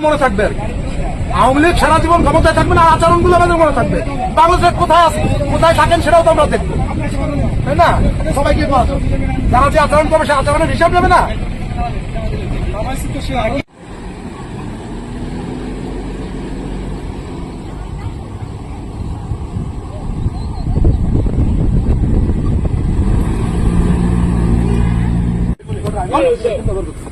মনে থাকবে। আওয়ামী লীগ সারা জীবন ক্ষমতায় থাকবে না, আচরণগুলো আমাদের মনে থাকবে। বাংলাদেশে কোথায় আছে, কোথায় থাকেন সেটাও তো আমরা দেখব। তাই না? সবাই কি বলছো যারা যে আচরণ করবে, সে আচরণের হিসাব নেবে না। তো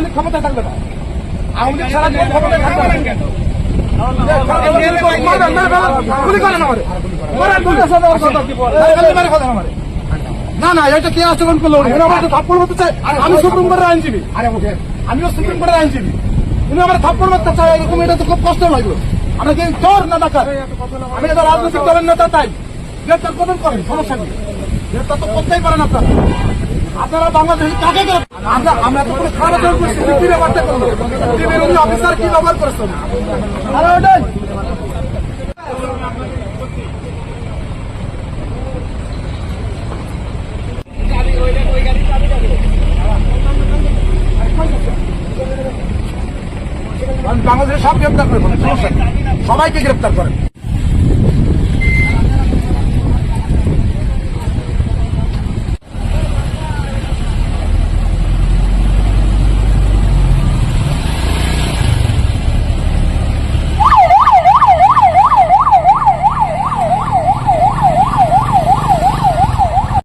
লীগ ক্ষমতায় থাকবে না। আওয়ামী লীগ সারা জীবন ক্ষমতায় থাকবে না। গুলি না না এটা কে আচরণ করল থাপ্পড় মারতে চাই আমি সুপ্রিম কোর্টের আইনজীবী আমিও সুপ্রিম কোর্টের আইনজীবী উনি আমার থাপ্পড় মারতে চাই এরকম এটা তো খুব কষ্ট লাগল আমরা কি চোর না ডাকাত আমি এটা রাজনৈতিক দলের নেতা তাই গ্রেপ্তার কখন করেন সমস্যা নেই গ্রেপ্তার তো করতেই পারেন আপনারা আপনারা কাকে আমরা তো খারাপ করছি কি ব্যবহার করেছেন আরে ওটাই। বাংলাদেশে সব গ্রেপ্তার নেই। সবাইকে গ্রেপ্তার করেন